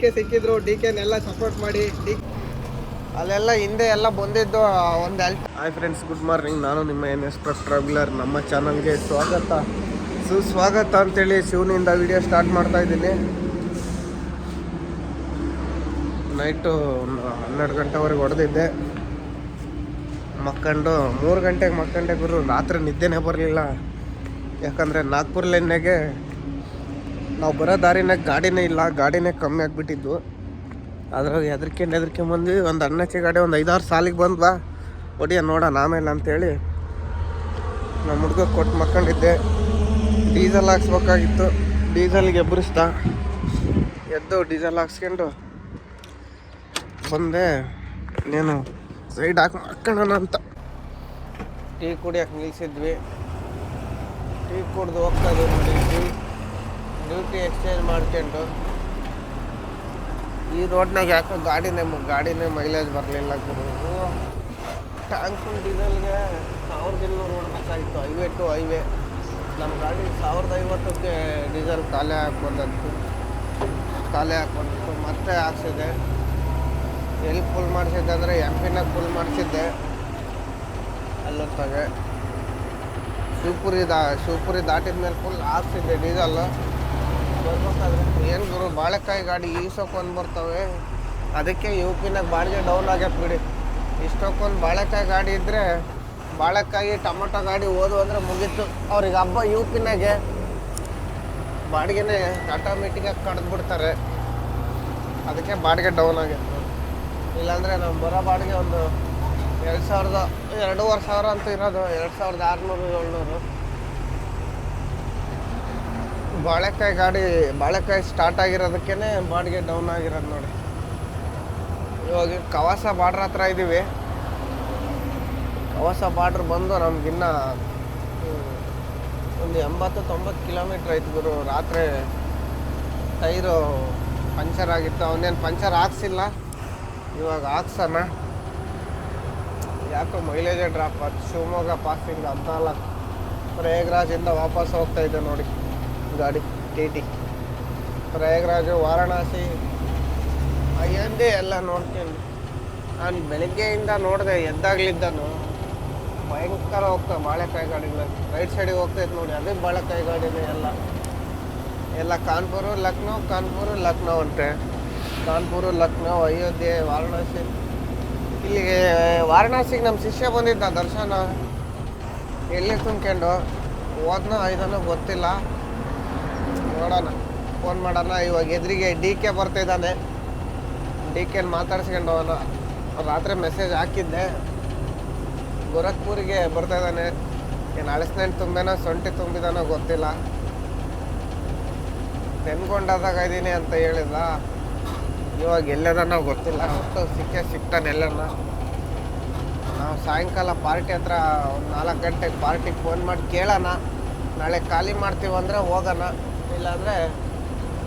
K ಸಿಕ್ಕಿದ್ರು D ಕೆನೆಲ್ಲ support ಮಾಡಿ, ಡಿ ಅಲ್ಲೆಲ್ಲ ಹಿಂದೆ ಎಲ್ಲ ಬಂದಿದ್ದು ಒಂದು help hi friends good morning ನಾನು ನಿಮ್ಮ ಎನ್ ಎಸ್ ಟ್ರಕ್ ಟ್ರಾವೆಲರ್ ನಮ್ಮ ಚಾನಲ್ಗೆ ಸ್ವಾಗತ. ಸುಸ್ವಾಗತ ಅಂತೇಳಿ ಶಿವನಿಂದ ವಿಡಿಯೋ ಸ್ಟಾರ್ಟ್ ಮಾಡ್ತಾ ಇದ್ದೀನಿ. ನೈಟು ಹನ್ನೆರಡು ಗಂಟೆವರೆಗೆ ಹೊಡೆದಿದ್ದೆ. ಮಕ್ಕಂಡು, ಮೂರು ಗಂಟೆಗೆ ಮಕ್ಕಂಡೆ ಗುರು. ರಾತ್ರಿ ನಿದ್ದೆನೇ ಬರಲಿಲ್ಲ. ಯಾಕಂದರೆ ನಾಗ್ಪುರ್ ಲೈನ್ನಾಗೆ ನಾವು ಬರೋ ದಾರಿನಾಗ ಗಾಡಿನೇ ಇಲ್ಲ, ಗಾಡಿನೇ ಕಮ್ಮಿ ಆಗಿಬಿಟ್ಟಿದ್ದು. ಅದ್ರಾಗ ಹೆದರ್ಕೊಂಡು ಹೆದರ್ಕೊಂಡ್ ಬಂದ್ವಿ ಒಂದು ಅಣ್ಣಕ್ಕೆ ಗಾಡಿ ಒಂದು ಐದಾರು ಸಾಲಿಗೆ ಬಂದ್ವಾ. ಒಡಿಯ ನೋಡೋಣ ಆಮೇಲೆ ಅಂತೇಳಿ ನಮ್ಮ ಹುಡುಗ ಕೊಟ್ಟು ಮಕ್ಕೊಂಡಿದ್ದೆ. ಡೀಸೆಲ್ ಹಾಕ್ಸ್ಬೇಕಾಗಿತ್ತು. ಡೀಸೆಲ್ಗೆ ಎಬ್ಬರಿಸ್ದ ಎದ್ದು ಡೀಸೆಲ್ ಹಾಕ್ಸ್ಕೊಂಡು ಬಂದೆ. ನೀನು ಸೈಡ್ ಹಾಕಿ ಮಕ್ಕಳೋಣ ಅಂತ. ಟೀ ಕುಡಿಯೋಕೆ ನಿಲ್ಲಿಸಿದ್ವಿ ಟೀ ಕುಡ್ದು ಹೋಗ್ತಾ ಇದ್ದೀವಿ ಡ್ಯೂಟಿ ಎಕ್ಸ್ಚೇಂಜ್ ಮಾಡ್ಕೊಂಡು ಈ ರೋಡ್ನಾಗ ಯಾಕೋ ಗಾಡಿನೇ ಗಾಡಿನೇ ಮೈಲೇಜ್ ಬರಲಿಲ್ಲ ಗುರು. ಟ್ಯಾಂಕ್, ಡೀಸೆಲ್ಗೆ ಸಾವಿರದ ಇನ್ನೂರು ಹೊಡ್ಬೇಕಾಗಿತ್ತು ಹೈವೇ ಟು ಹೈವೇ. ನಮ್ಮ ಗಾಡಿ ಸಾವಿರದ ಐವತ್ತಕ್ಕೆ ಡೀಸೆಲ್ ಖಾಲಿ ಹಾಕ್ಬಂದದ್ದು ಖಾಲಿ ಹಾಕ್ಬಂದಿತ್ತು ಮತ್ತೆ ಹಾಕ್ಸಿದೆ. ಎಲ್ಲಿ ಫುಲ್ ಮಾಡಿಸಿದ್ದೆ ಅಂದರೆ ಎಂ ಪಿನಾಗ ಫುಲ್ ಮಾಡಿಸಿದ್ದೆ. ಅಲ್ಲೊತ್ತಾಗೆ. ಶಿವಪುರಿ ದಾ, ಶಿವಪುರಿ ದಾಟಿದ ಮೇಲೆ ಫುಲ್ ಹಾಕ್ಸಿದ್ದೆ ಡೀಸೆಲ್. ಬರ್ಬೇಕಾದ್ರೆ ಏನು ಗುರು, ಬಾಳೆಕಾಯಿ ಗಾಡಿ ಈಸೋಕೊಂದು ಬರ್ತವೆ. ಅದಕ್ಕೆ ಯು ಪಿನಾಗ ಬಾಡಿಗೆ ಡೌನ್ ಆಗ್ಯತ್ ಬಿಡಿ. ಇಷ್ಟಕ್ಕೊಂದು ಬಾಳೆಕಾಯಿ ಗಾಡಿ ಇದ್ದರೆ ಬಾಳೆಕಾಯಿ, ಟೊಮೊಟೊ ಗಾಡಿ ಓದು ಅಂದ್ರೆ ಮುಗೀತು. ಅವ್ರಿಗೆ ಹಬ್ಬ ಯು ಪಿನಾಗೆ ಬಾಡಿಗೆನೇ ಆಟೋಮೆಟಿಕಾಗಿ ಕಡ್ದು ಬಿಡ್ತಾರೆ. ಅದಕ್ಕೆ ಬಾಡಿಗೆ ಡೌನ್ ಆಗ್ಯ ಇಲ್ಲಾಂದರೆ ನಾವು ಬರೋ ಬಾಡಿಗೆ ಒಂದು ಎರಡು ಸಾವಿರದ, ಎರಡೂವರೆ ಸಾವಿರ ಅಂತೂ ಇರೋದು. ಎರಡು ಸಾವಿರದ ಆರುನೂರು, ಏಳ್ನೂರು. ಬಾಳೆಕಾಯಿ ಗಾಡಿ, ಬಾಳೆಕಾಯಿ ಸ್ಟಾರ್ಟ್ ಆಗಿರೋದಕ್ಕೇ ಬಾಡಿಗೆ ಡೌನ್ ಆಗಿರೋದು ನೋಡಿ. ಇವಾಗ ಕವಾಸ ಬಾರ್ಡ್ರ್ ಹತ್ರ ಇದ್ದೀವಿ ಕವಾಸ ಬಾರ್ಡ್ರ್ ಬಂದು ನಮಗಿನ್ನ ಒಂದು ಎಂಬತ್ತು ತೊಂಬತ್ತು ಕಿಲೋಮೀಟ್ರ್ ಆಯ್ತು ಗುರು. ರಾತ್ರಿ ಟೈರು ಪಂಚರ್ ಆಗಿತ್ತು. ಅವನೇನು ಪಂಚರ್ ಹಾಕ್ಸಿಲ್ಲ. ಇವಾಗ ಹಾಕ್ಸೋಣ ಯಾಕೋ ಮೈಲೇಜೇ ಡ್ರಾಪ್ ಆಯ್ತು ಶಿವಮೊಗ್ಗ ಪಾಸಿಂಗ್ ಹದಿನಾಲ್ಕು. ಪ್ರಯಾಗ್ರಾಜಿಂದ ವಾಪಸ್ ಹೋಗ್ತಾ ಇದ್ದೆ ನೋಡಿ. ಗಾಡಿ ಟಿ ಪ್ರಯಾಗ್ರಾಜು, ವಾರಣಾಸಿ ಅಯೋಧ್ಯೆ ಎಲ್ಲ ನೋಡ್ತೀನಿ. ನಾನು ಬೆಳಿಗ್ಗೆಯಿಂದ ನೋಡಿದೆ ಎದ್ದಾಗ್ಲಿದ್ದನು ಭಯಂಕರ ಹೋಗ್ತಾ ಬಾಳೆಕಾಯಿ ಗಾಡಿಗಳು. ರೈಟ್ ಸೈಡಿಗೆ ಹೋಗ್ತೈತೆ ನೋಡಿ, ಅದೇ ಬಾಳೆಕಾಯಿ ಗಾಡಿನೇ ಎಲ್ಲ. ಎಲ್ಲ ಕಾನ್ಪುರು, ಲಕ್ನೋ ಕಾನ್ಪುರು, ಲಕ್ನೋ ಅಂತೆ. ಕಾನ್ಪುರು, ಲಕ್ನೋ, ಅಯೋಧ್ಯೆ, ವಾರಣಾಸಿ. ಇಲ್ಲಿಗೆ ವಾರಣಾಸಿಗೆ ನಮ್ಮ ಶಿಷ್ಯ ಬಂದಿದ್ದ ದರ್ಶನ. ಎಲ್ಲಿ ತುಂಬ್ಕೊಂಡು? ಹೋದ್ನೋ, ಐದನೋ ಗೊತ್ತಿಲ್ಲ. ನೋಡೋಣ. ಫೋನ್ ಮಾಡೋಣ. ಇವಾಗ ಎದುರಿಗೆ ಡಿ ಕೆ ಬರ್ತಿದ್ದಾನೆ ಡಿ ಕೆ ಮಾತಾಡ್ಸ್ಕೊಂಡು ಹೋಗೋಣ. ರಾತ್ರಿ ಮೆಸೇಜ್ ಹಾಕಿದ್ದೆ. ಗೋರಖ್ಪುರಿಗೆ ಬರ್ತಾ ಇದ್ದಾನೆ. ಏನು ಅಳಸ್ನೆಂಟು ತುಂಬೇನೋ ಸೊಂಟಿ ತುಂಬಿದಾನೋ ಗೊತ್ತಿಲ್ಲ. ನೆನ್ಕೊಂಡಾದಾಗ ಇದ್ದೀನಿ ಅಂತ ಹೇಳಿದ ಇವಾಗ ಎಲ್ಲದನ್ನೋ ಗೊತ್ತಿಲ್ಲ. ಒಟ್ಟು ಸಿಕ್ಕೇ ಸಿಗ್ತಾನೆ ಎಲ್ಲನ ನಾವು ಸಾಯಂಕಾಲ ಪಾರ್ಟಿ ಹತ್ರ ಒಂದು ನಾಲ್ಕು ಗಂಟೆಗೆ ಪಾರ್ಟಿಗೆ ಫೋನ್ ಮಾಡಿ ಕೇಳೋಣ. ನಾಳೆ ಖಾಲಿ ಮಾಡ್ತೀವಂದ್ರೆ ಹೋಗೋಣ. ಇಲ್ಲಾಂದರೆ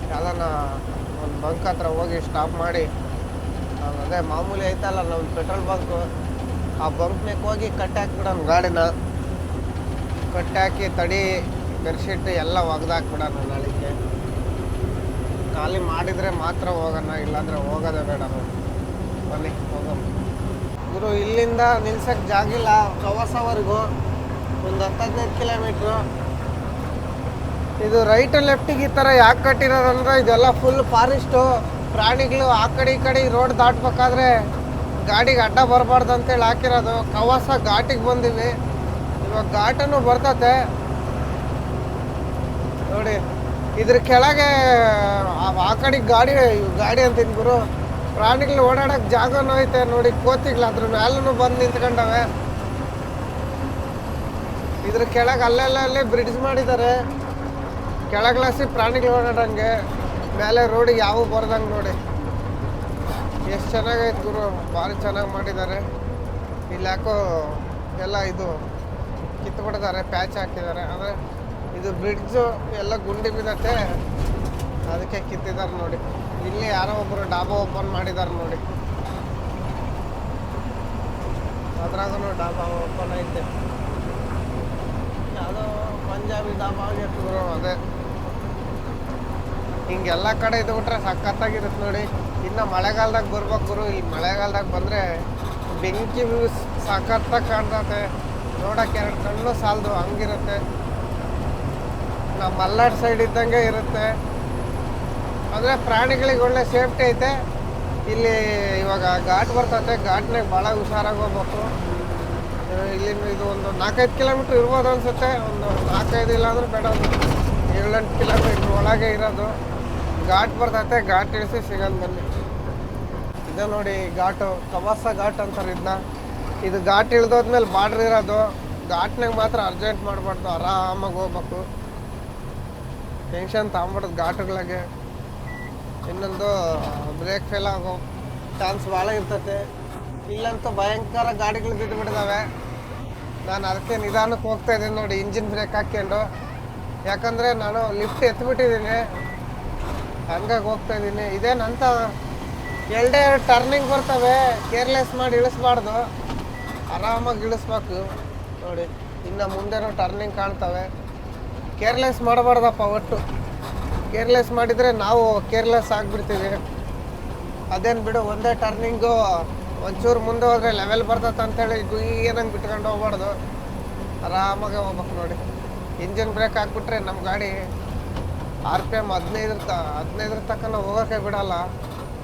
ಯಾವ್ದಾನ ಒಂದು ಬಂಕ್ ಹತ್ರ ಹೋಗಿ ಸ್ಟಾಪ್ ಮಾಡಿ. ಅದೇ ಮಾಮೂಲಿ ಐತಲ್ಲ ನಮ್ಮ ಪೆಟ್ರೋಲ್ ಬಂಕು ಆ ಬಂಕ್ನಾಗ ಹೋಗಿ ಹಾಕ್ಬಿಡೋಣ ಗಾಡಿನ. ಕಟ್ಟಾಕಿ ತಡಿ ಬೆಡ್ಶೀಟ್ ಎಲ್ಲ ಒಗ್ದಾಕ್ಬಿಡೋಣ ನಾಳೆಗೆ. ಖಾಲಿ ಮಾಡಿದರೆ ಮಾತ್ರ ಹೋಗೋಣ, ಇಲ್ಲಾಂದರೆ ಹೋಗೋದೇ ಬೇಡ ಬನ್ನಿ, ಹೋಗೋಣ. ಇವರು ಇಲ್ಲಿಂದ ನಿಲ್ಸಕ್ಕೆ ಜಾಗಿಲ್ಲ ಕವಸವರೆಗೂ ಒಂದು ಹತ್ತು ಹದಿನೈದು ಕಿಲೋಮೀಟ್ರು ಇದು ರೈಟ್ ಲೆಫ್ಟಿಗೆ ಈ ಥರ ಯಾಕೆ ಕಟ್ಟಿರೋದಂದ್ರೆ ಇದೆಲ್ಲ ಫುಲ್ ಫಾರೆಸ್ಟು ಪ್ರಾಣಿಗಳು ಆ ಕಡೆ ಈ ಕಡೆ ರೋಡ್ ದಾಟ್ಬೇಕಾದ್ರೆ ಗಾಡಿಗೆ ಅಡ್ಡ ಬರಬಾರ್ದು ಅಂತೇಳಿ ಹಾಕಿರೋದು. ಕವಾಸ ಘಾಟಿಗೆ ಬಂದಿವಿ. ಇವಾಗ ಘಾಟನು ಬರ್ತತೆ. ನೋಡಿ, ಇದ್ರ ಕೆಳಗೆ, ಆ- ಕಡೆ ಗಾಡಿ ಗಾಡಿ ಅಂತೀನಿ ಗುರು. ಪ್ರಾಣಿಗಳು ಓಡಾಡಕ್ಕೆ ಜಾಗನೂ ಐತೆ. ನೋಡಿ, ಕೋತಿಗಳು ಅದ್ರ ಮೇಲೂ ಬಂದು ನಿಂತ್ಕೊಂಡವೆ. ಇದ್ರ ಕೆಳಗೆ ಅಲ್ಲೆಲ್ಲ ಅಲ್ಲೇ ಬ್ರಿಡ್ಜ್ ಮಾಡಿದ್ದಾರೆ. ಕೆಳಗ್ಲಾಸಿ ಪ್ರಾಣಿಗಳು ಓಡಾಡಂಗೆ ಮೇಲೆ ರೋಡಿಗೆ ಯಾವ ಬರ್ದಂಗೆ ನೋಡಿ. ಎಷ್ಟು ಚೆನ್ನಾಗೈತೆ ಗುರು, ಭಾರಿ ಚೆನ್ನಾಗಿ ಮಾಡಿದ್ದಾರೆ ಇಲ್ಲಿ ಯಾಕೋ ಎಲ್ಲ ಇದು ಕಿತ್ಬಿಟ್ಟಿದ್ದಾರೆ ಪ್ಯಾಚ್ ಹಾಕಿದ್ದಾರೆ ಅಂದರೆ ಇದು ಬ್ರಿಡ್ಜು, ಎಲ್ಲ ಗುಂಡಿ ಬಿದ್ದತ್ತೆ ಅದಕ್ಕೆ ಕಿತ್ತಿದ್ದಾರೆ ನೋಡಿ. ಇಲ್ಲಿ ಯಾರೋ ಒಬ್ಬರು ಡಾಬಾ ಓಪನ್ ಮಾಡಿದ್ದಾರೆ ನೋಡಿ. ಅದ್ರಾಗೂ ಡಾಬಾ ಓಪನ್ ಐತೆ. ಯಾವುದೋ ಪಂಜಾಬಿ ಡಾಬಾ ಆಗಿತ್ತು ಅದೇ. ಹಿಂಗೆಲ್ಲ ಕಡೆ ಇದು ಬಿಟ್ರೆ ಸಖತ್ತಾಗಿರುತ್ತೆ ನೋಡಿ. ಇನ್ನು ಮಳೆಗಾಲದಾಗ ಬರ್ಬೇಕು ಗುರು. ಇಲ್ಲಿ ಮಳೆಗಾಲದಾಗ ಬಂದರೆ ಬೆಂಕಿ ಸಖತ್ತಾಗಿ ಕಾಣ್ತೈತೆ. ನೋಡೋಕೆ ಎರಡು ಕಣ್ಣು ಸಾಲದು, ಹಂಗಿರುತ್ತೆ. ನಮ್ಮ ಮಲ್ನಾಡ್ ಸೈಡ್ ಇದ್ದಂಗೆ ಇರುತ್ತೆ. ಅಂದರೆ ಪ್ರಾಣಿಗಳಿಗೆ ಒಳ್ಳೆ ಸೇಫ್ಟಿ ಐತೆ. ಇಲ್ಲಿ ಇವಾಗ ಘಾಟ್ ಬರ್ತತೆ. ಘಾಟ್ನಾಗ ಭಾಳ ಹುಷಾರಾಗಿ ಹೋಗ್ಬೇಕು. ಇಲ್ಲಿ ಇದು ಒಂದು ನಾಲ್ಕೈದು ಕಿಲೋಮೀಟ್ರ್ ಇರ್ಬೋದು ಅನ್ಸುತ್ತೆ. ಒಂದು ನಾಲ್ಕೈದು ಇಲ್ಲ ಅಂದ್ರೆ ಬೇಡ. ಒಂದು ಏಳೆಂಟು ಕಿಲೋಮೀಟ್ರ್ ಒಳಗೆ ಇರೋದು. ಘಾಟ್ ಬರ್ತೈತೆ ಘಾಟ್ ಇಳಿಸಿ ಸಿಗಲ್ ಬನ್ನಿ. ಇದು ನೋಡಿ ಘಾಟು, ಕವಾಸ ಘಾಟ್ ಅಂತಾರೆ ಇದನ್ನ ಇದು ಘಾಟ್ ಇಳ್ದೋದ್ಮೇಲೆ ಬಾರ್ಡ್ರ್ ಇರೋದು. ಘಾಟ್ನಾಗ ಮಾತ್ರ ಅರ್ಜೆಂಟ್ ಮಾಡಬಾರ್ದು, ಆರಾಮಾಗಿ ಹೋಗ್ಬೇಕು. ಟೆನ್ಷನ್ ತಗೊಂಬಿಡೋದು ಘಾಟ್ಗಳಿಗೆ. ಇನ್ನೊಂದು ಬ್ರೇಕ್ ಫೇಲ್ ಆಗೋ ಚಾನ್ಸ್ ಭಾಳ ಇರ್ತೈತೆ. ಇಲ್ಲಂತೂ ಭಯಂಕರ ಗಾಡಿಗಳು ಬಿದ್ದು ನಾನು ಅದಕ್ಕೆ ನಿಧಾನಕ್ಕೆ ಹೋಗ್ತಾ ಇದ್ದೀನಿ ನೋಡಿ ಇಂಜಿನ್ ಬ್ರೇಕ್ ಹಾಕ್ಕೊಂಡು. ಯಾಕಂದರೆ ನಾನು ಲಿಫ್ಟ್ ಎತ್ಬಿಟ್ಟಿದ್ದೀನಿ. ಹಂಗಾಗಿ ಹೋಗ್ತಾ ಇದ್ದೀನಿ. ಇದೇನಂತ ಎರಡೇ ಎರಡು ಟರ್ನಿಂಗ್ ಬರ್ತವೆ. ಕೇರ್ಲೆಸ್ ಮಾಡಿ ಇಳಿಸ್ಬಾರ್ದು. ಆರಾಮಾಗಿ ಇಳಿಸ್ಬೇಕು. ನೋಡಿ, ಇನ್ನು ಮುಂದೆನೂ ಟರ್ನಿಂಗ್ ಕಾಣ್ತವೆ. ಕೇರ್ಲೆಸ್ ಮಾಡಬಾರ್ದಪ್ಪ ಒಟ್ಟು. ಕೇರ್ಲೆಸ್ ಮಾಡಿದರೆ ನಾವು ಕೇರ್ಲೆಸ್ ಆಗಿಬಿಡ್ತೀವಿ. ಅದೇನು ಬಿಡು, ಒಂದೇ ಟರ್ನಿಂಗು ಒಂಚೂರು ಮುಂದೆ ಹೋದ್ರೆ ಲೆವೆಲ್ ಬರ್ತೈತೆ ಅಂತೇಳಿ ಏನಂಗೆ ಬಿಟ್ಕೊಂಡು ಹೋಗ್ಬಾರ್ದು. ಆರಾಮಾಗೆ ಹೋಗ್ಬೇಕು ನೋಡಿ. ಇಂಜಿನ್ ಬ್ರೇಕ್ ಹಾಕ್ಬಿಟ್ರೆ ನಮ್ಮ ಗಾಡಿ ಆರ್ ಪಿ ಎಂ ಹದಿನೈದರ ತ, ಹದಿನೈದರ ತನಕ ಹೋಗೋಕೆ ಬಿಡಲ್ಲ.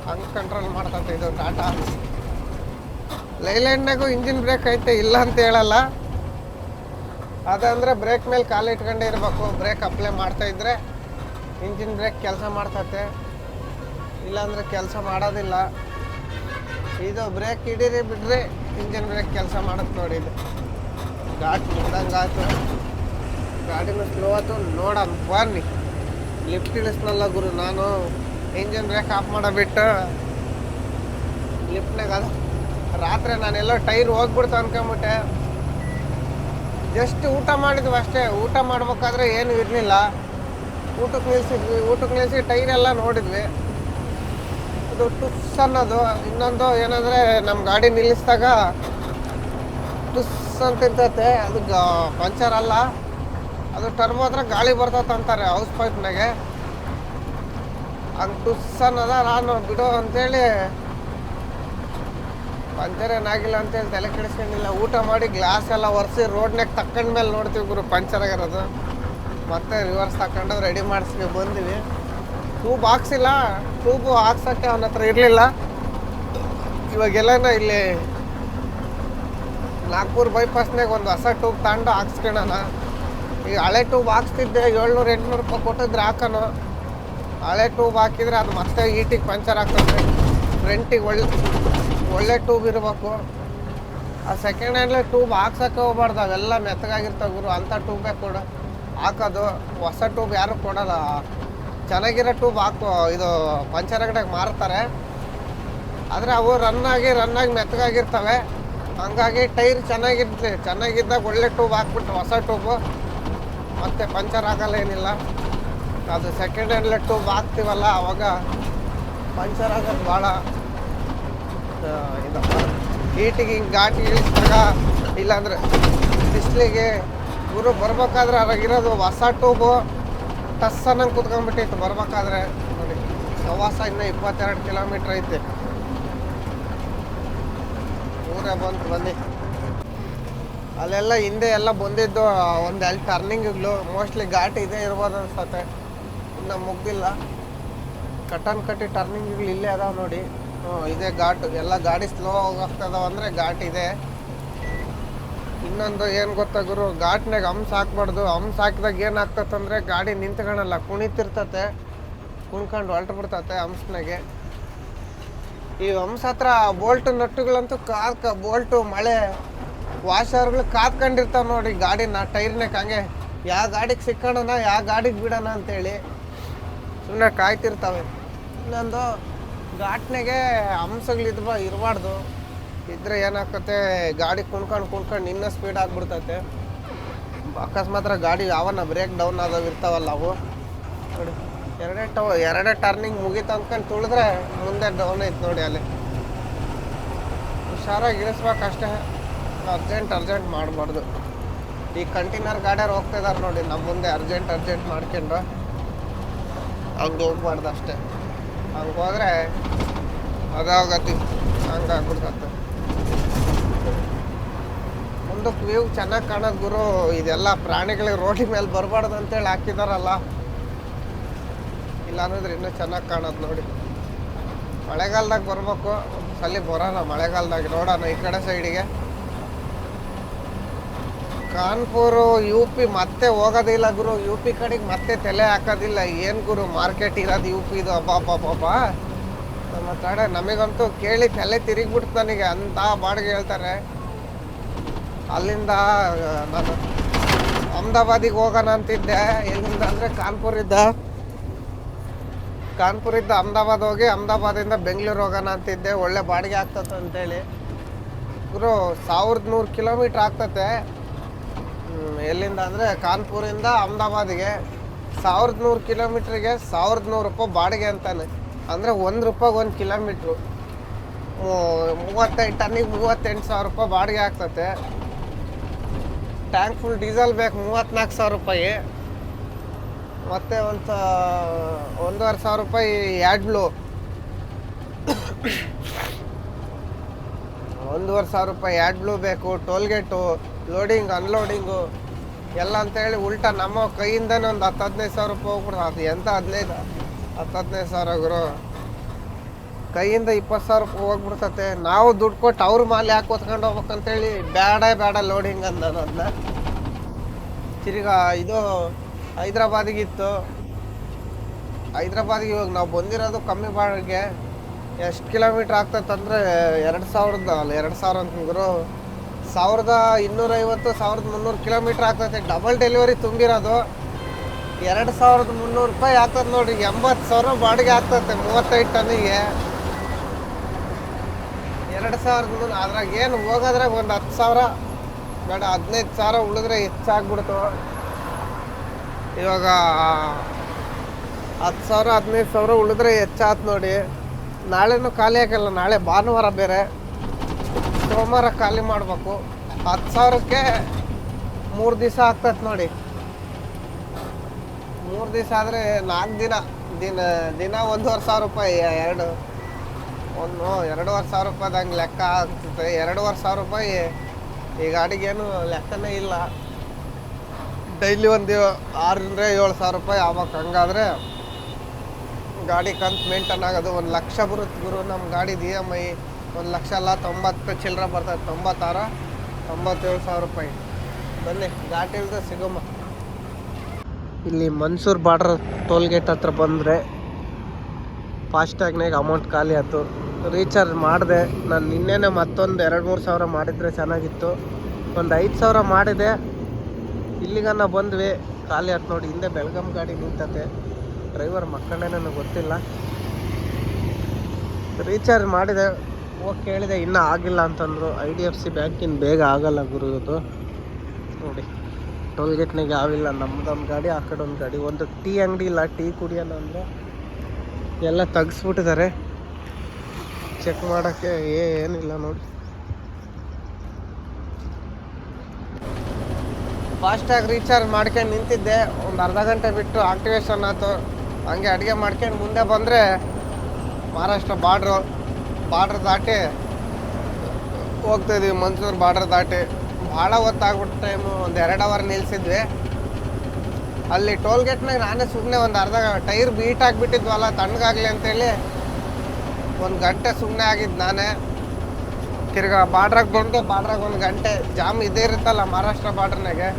ಹಂಗೆ ಕಂಟ್ರೋಲ್ ಮಾಡ್ತಂತೆ ಇದು ಟಾಟಾ ಲೈಲ್ಯಾಂಡ್ನಾಗೂ ಇಂಜಿನ್ ಬ್ರೇಕ್ ಐತೆ, ಇಲ್ಲ ಅಂತ ಹೇಳಲ್ಲ. ಅದಂದರೆ ಬ್ರೇಕ್ ಮೇಲೆ ಕಾಲು ಇಟ್ಕೊಂಡೇ ಇರಬೇಕು. ಬ್ರೇಕ್ ಅಪ್ಲೈ ಮಾಡ್ತಾ ಇದ್ರೆ ಇಂಜಿನ್ ಬ್ರೇಕ್ ಕೆಲಸ ಮಾಡ್ತತೆ. ಇಲ್ಲಾಂದರೆ ಕೆಲಸ ಮಾಡೋದಿಲ್ಲ. ಇದು ಬ್ರೇಕ್ ಹಿಡೀರಿ ಬಿಡ್ರಿ ಇಂಜಿನ್ ಬ್ರೇಕ್ ಕೆಲಸ ಮಾಡುತ್ತೆ ನೋಡಿ ಇದು. ಗಾಡಿ ಮುಂದಂಗೆ ಆಯ್ತು ಗಾಡಿನ ಸ್ಲೋ ಆಯ್ತು. ನೋಡೋಣ ಬನ್ನಿ. ಲಿಫ್ಟ್ ಇಳಿಸ್ನಲ್ಲ ಗುರು, ನಾನು ಇಂಜಿನ್ ಬ್ರೇಕ್ ಆಫ್ ಮಾಡಬಿಟ್ಟು ಲಿಫ್ಟ್ನಾಗ ಅದು. ರಾತ್ರಿ ನಾನೆಲ್ಲ ಟೈರ್ ಹೋಗ್ಬಿಡ್ತು ಅನ್ಕೊಂಬಿಟ್ಟೆ. ಜಸ್ಟ್ ಊಟ ಮಾಡಿದ್ವಿ ಅಷ್ಟೇ. ಊಟ ಮಾಡ್ಬೇಕಾದ್ರೆ ಏನು ಇರಲಿಲ್ಲ. ಊಟಕ್ಕೆ ನಿಲ್ಸಿದ್ವಿ. ಊಟಕ್ಕೆ ನಿಲ್ಸಿ ಟೈರ್ ಎಲ್ಲ ನೋಡಿದ್ವಿ. ಇದು ಟುಸ್ ಅನ್ನೋದು. ಇನ್ನೊಂದು ಏನಂದರೆ ನಮ್ಮ ಗಾಡಿ ನಿಲ್ಲಿಸಿದಾಗ ಟುಸ್ ಅಂತ ಇರ್ತೈತೆ. ಅದು ಪಂಚರ್ ಅಲ್ಲ. ಅದು ಟರ್ಬೋ ಹತ್ರ ಗಾಳಿ ಬರ್ತೈತೆ ಅಂತಾರೆ ಹೌಸ್ ಪೈಪ್ನಾಗೆ ಹಂಗೆ ಟುಸ್ ಅನ್ನೋದ ನಾನು ಬಿಡೋ ಅಂತೇಳಿ ಪಂಚರ್ ಏನಾಗಿಲ್ಲ ಅಂತೇಳಿ ತಲೆ ಕೆಡಿಸ್ಕೊಂಡಿಲ್ಲ. ಊಟ ಮಾಡಿ ಗ್ಲಾಸ್ ಎಲ್ಲ ಒರೆಸಿ ರೋಡ್ನಾಗ ತಕ್ಕಂಡ್ಮೇಲೆ ನೋಡ್ತೀವಿ ಗುರು ಪಂಚರ್ ಆಗಿರೋದು. ಮತ್ತೆ ರಿವರ್ಸ್ ತಗೊಂಡು ರೆಡಿ ಮಾಡಿಸ್ಕೊಂಡು ಬಂದಿವಿ. ಟ್ಯೂಬ್ ಹಾಕ್ಸಿಲ್ಲ ಟ್ಯೂಬು ಹಾಕ್ಸೋಕ್ಕೆ ಅವನ ಹತ್ರ ಇರಲಿಲ್ಲ. ಇವಾಗೆಲ್ಲನ ಇಲ್ಲಿ ನಾಗ್ಪುರ್ ಬೈಪಾಸ್ನಾಗ ಒಂದು ಹೊಸ ಟ್ಯೂಬ್ ತಗೊಂಡು ಹಾಕ್ಸ್ಕೊಳ್ಳೋಣ ಈಗ ಹಳೆ ಟ್ಯೂಬ್ ಹಾಕ್ಸ್ತಿದ್ದೆ ಏಳ್ನೂರು, ಎಂಟುನೂರು ರೂಪಾಯಿ ಕೊಟ್ಟಿದ್ರೆ ಹಾಕೋಣ ಹಳೆ ಟ್ಯೂಬ್ ಹಾಕಿದ್ರೆ ಅದು ಮತ್ತೆ ಈಟಿಗೆ ಪಂಚರ್ ಆಗ್ತದೆ. ರೆಂಟಿಗೆ ಒಳ್ಳೆ ಒಳ್ಳೆ ಟ್ಯೂಬ್ ಇರಬೇಕು. ಆ ಸೆಕೆಂಡ್ ಹ್ಯಾಂಡ್ಲೆ ಟ್ಯೂಬ್ ಹಾಕ್ಸೋಕೆ ಹೋಗ್ಬಾರ್ದು. ಅವೆಲ್ಲ ಮೆತ್ತಗಾಗಿರ್ತಾವೆ ಗುರು. ಅಂಥ ಟ್ಯೂಬೇ ಕೊಡು. ಹಾಕೋದು. ಹೊಸ ಟ್ಯೂಬ್ ಯಾರು ಕೊಡಲ್ಲ. ಚೆನ್ನಾಗಿರೋ ಟ್ಯೂಬ್ ಹಾಕೋ. ಇದು ಪಂಚರ್ ಅಂಗಡಿಯಾಗ ಮಾರ್ತಾರೆ. ಆದರೆ ಅವು ರನ್ ಆಗಿ ರನ್ ಆಗಿ ಮೆತ್ತಗಾಗಿರ್ತವೆ. ಹಂಗಾಗಿ ಟೈರ್ ಚೆನ್ನಾಗಿರ್ತದೆ ಚೆನ್ನಾಗಿದ್ದಾಗ ಒಳ್ಳೆ ಟ್ಯೂಬ್ ಹಾಕ್ಬಿಟ್ಟು ಹೊಸ ಟ್ಯೂಬು. ಮತ್ತೆ ಪಂಚರ್ ಆಗಲ್ಲ ಏನಿಲ್ಲ ಅದು ಸೆಕೆಂಡ್ ಹ್ಯಾಂಡ್ ಲೆಟ್ಟು ಹಾಕ್ತೀವಲ್ಲ ಅವಾಗ ಪಂಚರ್ ಆಗೋದು ಭಾಳ ಹೀಟಿಗೆ ಹಿಂಗೆ ಘಾಟಿ ಇಳಿಸಿದಾಗ, ಇಲ್ಲಾಂದ್ರೆ ಬಿಸಿಲಿಗೆ ಗುರು ಬರ್ಬೇಕಾದ್ರೆ ಅದಾಗಿರೋದು ಹೊಸ ಟೂಬು ಟಸ್ ಅನ್ನಂಗೆ ಕುತ್ಕೊಂಡ್ಬಿಟ್ಟಿತ್ತು ಬರ್ಬೇಕಾದ್ರೆ. ನೋಡಿ, ಪ್ರವಾಸ ಇನ್ನೂ ಇಪ್ಪತ್ತೆರಡು ಕಿಲೋಮೀಟ್ರ್ ಐತೆ. ಊರೇ ಬಂತು ಬನ್ನಿ. ಅಲ್ಲೆಲ್ಲ ಹಿಂದೆ ಎಲ್ಲ ಬಂದಿದ್ದು ಒಂದು ಅಲ್ಲಿ ಟರ್ನಿಂಗ್ಗಳು ಮೋಸ್ಟ್ಲಿ ಘಾಟ್ ಇದೇ ಇರ್ಬೋದು ಅನ್ಸತ್ತೆ. ಇನ್ನು ಮುಗ್ದಿಲ್ಲ. ಕಟನ್ ಕಟ್ಟಿ ಟರ್ನಿಂಗ್ಗಳು ಇಲ್ಲೇ ಅದಾವ ನೋಡಿ. ಹ್ಞೂ ಇದೇ ಘಾಟು. ಎಲ್ಲ ಗಾಡಿ ಸ್ಲೋ ಹೋಗ್ತದಾವ ಅಂದರೆ ಘಾಟ್ ಇದೆ. ಇನ್ನೊಂದು ಏನು ಗೊತ್ತಾ ಗುರು ಘಾಟ್ನಾಗ ಹಂಸ್ ಹಾಕ್ಬಾರ್ದು. ಹಂಸ್ ಹಾಕಿದಾಗ ಏನು ಗಾಡಿ ನಿಂತ್ಕೊಳಲ್ಲ ಕುಣಿತಿರ್ತತೆ. ಕುಣ್ಕೊಂಡು ಹೊಲ್ಟು ಬಿಡ್ತತೆ ಹಂಸ್ನಾಗೆ ಈ ಹಂಸ ಹತ್ರ ಬೋಲ್ಟ್ ನಟ್ಟುಗಳಂತೂ ಕಾರ್ಕ ಬೋಲ್ಟು, ಮಳೆ. ವಾಷರ್ಗಳು ಕಾತ್ಕೊಂಡಿರ್ತಾವೆ ನೋಡಿ ಗಾಡಿನ ಟೈರ್ನಾಗ ಹಂಗೆ ಯಾವ ಗಾಡಿಗೆ ಸಿಕ್ಕೋಣ ಯಾವ ಗಾಡಿಗೆ ಬಿಡೋಣ ಅಂತೇಳಿ ಸುಮ್ಮನೆ ಕಾಯ್ತಿರ್ತಾವೆ. ಇನ್ನೊಂದು ಘಾಟ್ನಾಗೆ ಹಂಸಗಳಿದ್ವ ಇರಬಾರ್ದು. ಇದ್ರೆ ಏನಾಗ್ತತೆ ಗಾಡಿ ಕುಣ್ಕೊಂಡು ಕುಣ್ಕೊಂಡು ಇನ್ನೂ ಸ್ಪೀಡ್ ಆಗಿಬಿಡ್ತೈತೆ. ಅಕಸ್ಮಾತ್ರ ಗಾಡಿ ಯಾವನ್ನ ಬ್ರೇಕ್ ಡೌನ್ ಆದವು ಇರ್ತಾವಲ್ಲ ಅವು. ನೋಡಿ, ಎರಡೇ ಟ, ಎರಡೇ ಟರ್ನಿಂಗ್ ಮುಗೀತು ಅಂದ್ಕೊಂಡು ತುಳಿದ್ರೆ ಮುಂದೆ ಡೌನ್ ಐತೆ ನೋಡಿ ಅಲ್ಲಿ. ಹುಷಾರಾಗಿ ಇಳಿಸ್ಬೇಕು ಅಷ್ಟೇ. ಅರ್ಜೆಂಟ್ ಅರ್ಜೆಂಟ್ ಮಾಡಬಾರ್ದು. ಈ ಕಂಟೈನರ್ ಗಾಡಿಯವ್ರು ಹೋಗ್ತಿದಾರೆ ನೋಡಿ ನಮ್ಮ ಮುಂದೆ ಅರ್ಜೆಂಟ್ ಅರ್ಜೆಂಟ್ ಮಾಡ್ಕೊಂಡು ಹಂಗೆ ಹೋಗ್ಬಾರ್ದು ಅಷ್ಟೇ. ಹಂಗೆ ಹೋದ್ರೆ ಅದಾಗತಿ ಹಂಗೆ ಆಗ್ಬಿಡ್ತತ್ತೆ ಮುಂದಕ್ಕೆ ವ್ಯೂ ಚೆನ್ನಾಗಿ ಕಾಣೋದು ಗುರು, ಇದೆಲ್ಲ ಪ್ರಾಣಿಗಳಿಗೆ ರೋಡಿ ಮೇಲೆ ಬರಬಾರ್ದು ಅಂತೇಳಿ ಹಾಕಿದಾರಲ್ಲ. ಇಲ್ಲ ಅನ್ನೋದ್ರೆ ಇನ್ನೂ ಚೆನ್ನಾಗಿ ಕಾಣೋದು ನೋಡಿ. ಮಳೆಗಾಲದಾಗ ಬರ್ಬೇಕು. ಸಲ ಬರೋಣ ಮಳೆಗಾಲದಾಗ, ನೋಡೋಣ ಈ ಕಡೆ ಸೈಡಿಗೆ ಕಾನ್ಪುರ್ ಯು ಪಿ ಮತ್ತೆ ಹೋಗೋದಿಲ್ಲ ಗುರು. ಯು ಪಿ ಕಡೆಗೆ ಮತ್ತೆ ತಲೆ ಹಾಕೋದಿಲ್ಲ. ಏನು ಗುರು ಮಾರ್ಕೆಟ್ ಇರೋದು ಯು ಪಿದು ಅಬ್ಬಾ ಪಾಪ ನಮ್ಮ ಕಡೆ ನಮಗಂತೂ ಕೇಳಿ ತಲೆ ತಿರುಗಿಬಿಡ್ತು ನನಗೆ. ಅಂತ ಬಾಡಿಗೆ ಹೇಳ್ತಾರೆ. ಅಲ್ಲಿಂದ ನಾನು ಅಹಮದಾಬಾದಿಗೆ ಹೋಗೋಣ ಅಂತಿದ್ದೆ. ಎಲ್ಲಿಂದ ಅಂದರೆ ಕಾನ್ಪುರಿದ್ದ. ಕಾನ್ಪುರಿದ್ದ ಅಹಮದಾಬಾದ್ ಹೋಗಿ ಅಹಮದಾಬಾದಿಂದ ಬೆಂಗಳೂರು ಹೋಗೋಣ ಅಂತಿದ್ದೆ. ಒಳ್ಳೆ ಬಾಡಿಗೆ ಆಗ್ತದೆ ಅಂತೇಳಿ. ಗುರು, ಸಾವಿರದ ನೂರು ಕಿಲೋಮೀಟ್ರ್ ಆಗ್ತತೆ. ಎಲ್ಲಿಂದ ಅಂದರೆ ಕಾನ್ಪುರಿಂದ ಅಹಮದಾಬಾದಿಗೆ ಸಾವಿರದ ನೂರು ಕಿಲೋಮೀಟ್ರಿಗೆ ಸಾವಿರದ ನೂರು ರೂಪಾಯಿ ಬಾಡಿಗೆ ಅಂತಾನೆ. ಅಂದರೆ ಒಂದು ರೂಪಾಯಿಗೆ ಒಂದು ಕಿಲೋಮೀಟ್ರು. ಮೂವತ್ತೈದು ಟನ್ನಿಗೆ ಮೂವತ್ತೆಂಟು ಸಾವಿರ ರೂಪಾಯಿ ಬಾಡಿಗೆ ಆಗ್ತತೆ. ಟ್ಯಾಂಕ್ ಫುಲ್ ಡೀಸೆಲ್ ಬೇಕು ಮೂವತ್ತ್ನಾಲ್ಕು ಸಾವಿರ ರೂಪಾಯಿ. ಮತ್ತು ಒಂದು ಒಂದೂವರೆ ಸಾವಿರ ರೂಪಾಯಿ ಯಾಡ್ಲು ಒಂದೂವರೆ ಸಾವಿರ ರೂಪಾಯಿ ಯಾಡ್ ಬ್ಲೂ ಬೇಕು, ಟೋಲ್ಗೇಟು. ಲೋಡಿಂಗ್, ಅನ್ಲೋಡಿಂಗು ಎಲ್ಲ ಅಂತೇಳಿ ಉಲ್ಟಾ ನಮ್ಮ ಕೈಯಿಂದನೇ ಒಂದು ಹತ್ತು ಹದಿನೈದು ಸಾವಿರ ರೂಪಾಯಿ ಹೋಗ್ಬಿಡ್ತು ಅದು ಎಂತ ಹದಿನೈದು ಹತ್ತು ಹದಿನೈದು ಸಾವಿರ ಗುರು. ಕೈಯಿಂದ ಇಪ್ಪತ್ತು ಸಾವಿರ ರೂಪಾಯಿ ಹೋಗ್ಬಿಡ್ತತೆ. ನಾವು ದುಡ್ಡು ಕೊಟ್ಟು ಅವ್ರ ಮಾಲೆ ಯಾಕೆ ಹೊತ್ಕೊಂಡು ಹೋಗ್ಬೇಕಂತೇಳಿ ಬೇಡ ಬೇಡ ಲೋಡಿಂಗ್ ಅಂದ ಅದನ್ನ ತಿರ್ಗಾ ಇದು ಹೈದ್ರಾಬಾದಿಗಿತ್ತು ಹೈದ್ರಾಬಾದಿಗೆ ಇವಾಗ ನಾವು ಬಂದಿರೋದು ಕಮ್ಮಿ ಬಾಡಿಗೆ ಎಷ್ಟು ಕಿಲೋಮೀಟ್ರ್ ಆಗ್ತದಂದ್ರೆ ಎರಡು ಸಾವಿರದ ಅಲ್ಲ, ಎರಡು ಸಾವಿರ ಅಂತ ಗುರು. ಸಾವಿರದ ಇನ್ನೂರೈವತ್ತು, ಸಾವಿರದ ಮುನ್ನೂರು ಕಿಲೋಮೀಟ್ರ್ ಆಗ್ತೈತೆ. ಡಬಲ್ ಡೆಲಿವರಿ ತುಂಬಿರೋದು. ಎರಡು ಸಾವಿರದ ಮುನ್ನೂರು ರೂಪಾಯಿ ಆಗ್ತದೆ ನೋಡಿ ಎಂಬತ್ತು ಸಾವಿರ ಬಾಡಿಗೆ ಆಗ್ತೈತೆ ಮೂವತ್ತೈದು ಟನ್ನಿಗೆ. ಎರಡು ಸಾವಿರದ ಮುನ್ನೂರು ಅದ್ರಾಗ ಏನು ಹೋಗೋದ್ರಾಗ ಒಂದು ಹತ್ತು ಸಾವಿರ, ಬೇಡ, ಹದಿನೈದು ಸಾವಿರ ಉಳಿದ್ರೆ ಹೆಚ್ಚಾಗ್ಬಿಡ್ತು. ಇವಾಗ, ಹತ್ತು ಸಾವಿರ, ಹದಿನೈದು ಸಾವಿರ ಉಳಿದ್ರೆ ಹೆಚ್ಚಾತ್ ನೋಡಿ. ನಾಳೆನೂ ಖಾಲಿ ಆಗಲ್ಲ. ನಾಳೆ ಭಾನುವಾರ ಬೇರೆ. ಸೋಮವಾರ ಖಾಲಿ ಮಾಡಬೇಕು. ಹತ್ತು ಸಾವಿರಕ್ಕೆ ಮೂರು ದಿವಸ ಆಗ್ತದೆ ನೋಡಿ. ಮೂರು ದಿವಸ ಆದರೆ ನಾಲ್ಕು ದಿನ ದಿನ ದಿನ ಒಂದೂವರೆ ಸಾವಿರ ರೂಪಾಯಿ, ಎರಡು, ಒಂದು, ಎರಡೂವರೆ ಸಾವಿರ ರೂಪಾಯಿದಂಗೆ ಲೆಕ್ಕ ಆಗ್ತದೆ ಎರಡೂವರೆ ಸಾವಿರ ರೂಪಾಯಿ ಈ ಗಾಡಿಗೇನು ಲೆಕ್ಕನೇ ಇಲ್ಲ. ಡೈಲಿ ಒಂದು ಆರರಿಂದ ಏಳು ಸಾವಿರ ರೂಪಾಯಿ ಆಗ್ಬೇಕು. ಹಂಗಾದ್ರೆ ಗಾಡಿ ಕಂತು ಮೇಂಟೈನ್ ಆಗೋದು ಒಂದು ಲಕ್ಷ ಬರುತ್ತೆ ಗುರು. ನಮ್ಮ ಗಾಡಿದು ಇ ಎಂ ಐ ಒಂದು ಲಕ್ಷ ಅಲ್ಲ, ತೊಂಬತ್ತು ಚಿಲ್ಲರೆ ಬರ್ತದೆ, ತೊಂಬತ್ತಾರು, ತೊಂಬತ್ತೇಳು ಸಾವಿರ ರೂಪಾಯಿ. ಬನ್ನಿ, ಘಾಟಿ ಇಲ್ಲದೆ ಸಿಗಮ್ಮ. ಇಲ್ಲಿ ಮನ್ಸೂರ್ ಬಾರ್ಡ್ರ್ ಟೋಲ್ ಗೇಟ್ ಹತ್ರ ಬಂದರೆ ಫಾಸ್ಟ್ಯಾಗ್ನಾಗ ಅಮೌಂಟ್ ಖಾಲಿ ಆಯ್ತು. ರೀಚಾರ್ಜ್ ಮಾಡಿದೆ. ನಾನು ನಿನ್ನೆನೇ ಮತ್ತೊಂದು ಎರಡು ಮೂರು ಸಾವಿರ ಮಾಡಿದರೆ ಚೆನ್ನಾಗಿತ್ತು. ಒಂದು ಐದು ಸಾವಿರ ಮಾಡಿದೆ. ಇಲ್ಲಿಗನ್ನ ಬಂದ್ವಿ. ಖಾಲಿ ಆಯ್ತು ನೋಡಿ, ಹಿಂದೆ ಬೆಳಗಾಂ ಗಾಡಿ ನಿಂತತೆ. ಡ್ರೈವರ್ ಮಕ್ಕಳೇ ನನಗೆ ಗೊತ್ತಿಲ್ಲ. ರೀಚಾರ್ಜ್ ಮಾಡಿದೆ. ಹೋಗಿ ಕೇಳಿದೆ, ಇನ್ನೂ ಆಗಿಲ್ಲ ಅಂತಂದರು. ಐ ಡಿ ಎಫ್ ಸಿ ಬ್ಯಾಂಕಿನ ಬೇಗ ಆಗಲ್ಲ ಗುರು ಇದು. ನೋಡಿ ಟೋಲ್ ಗೇಟ್ನಾಗ ಯಾವಿಲ್ಲ, ನಮ್ದೊಂದು ಗಾಡಿ, ಆ ಕಡೆ ಒಂದು ಗಾಡಿ. ಒಂದು ಟೀ ಅಂಗಡಿ ಇಲ್ಲ, ಟೀ ಕುಡಿಯೋಣ ಅಂದರೆ ಎಲ್ಲ ತೆಗ್ಸ್ಬಿಟ್ಟಿದ್ದಾರೆ. ಚೆಕ್ ಮಾಡೋಕ್ಕೆ ಏನಿಲ್ಲ ನೋಡಿ. ಫಾಸ್ಟಾಗಿ ರೀಚಾರ್ಜ್ ಮಾಡ್ಕೊಂಡು ನಿಂತಿದ್ದೆ. ಒಂದು ಅರ್ಧ ಗಂಟೆ ಬಿಟ್ಟು ಆಕ್ಟಿವೇಶನ್ ಆಯಿತು. ಹಂಗೆ ಅಡುಗೆ ಮಾಡ್ಕೊಂಡು ಮುಂದೆ ಬಂದರೆ ಮಹಾರಾಷ್ಟ್ರ ಬಾರ್ಡ್ರು ಬಾರ್ಡ್ರ್ ದಾಟಿ ಹೋಗ್ತಾಯಿದ್ವಿ ಮನ್ಸೂರು ಬಾರ್ಡ್ರ್ ದಾಟಿ. ಭಾಳ ಹೊತ್ತಾಗ್ಬಿಟ್ಟು ಟೈಮು ಒಂದು ಎರಡು ಅವರ್ ನಿಲ್ಸಿದ್ವಿ. ಅಲ್ಲಿ ಟೋಲ್ ಗೇಟ್ನಾಗ ನಾನೇ ಸುಮ್ಮನೆ ಒಂದು ಅರ್ಧ ಟೈರ್ ಬೀಟ್ ಆಗಿಬಿಟ್ಟಿದ್ವಲ್ಲ, ತಣ್ಣಗಾಗಲಿ ಅಂತೇಳಿ. ಒಂದು ಗಂಟೆ ಸುಮ್ಮನೆ ಆಗಿದ್ದು ನಾನೇ. ತಿರ್ಗಾ ಬಾರ್ಡ್ರಾಗ ಬಂದು, ಬಾರ್ಡ್ರಾಗ ಒಂದು ಗಂಟೆ. ಜಾಮ್ ಇದೇ ಇರುತ್ತಲ್ಲ ಮಹಾರಾಷ್ಟ್ರ ಬಾರ್ಡ್ರನಾಗೆ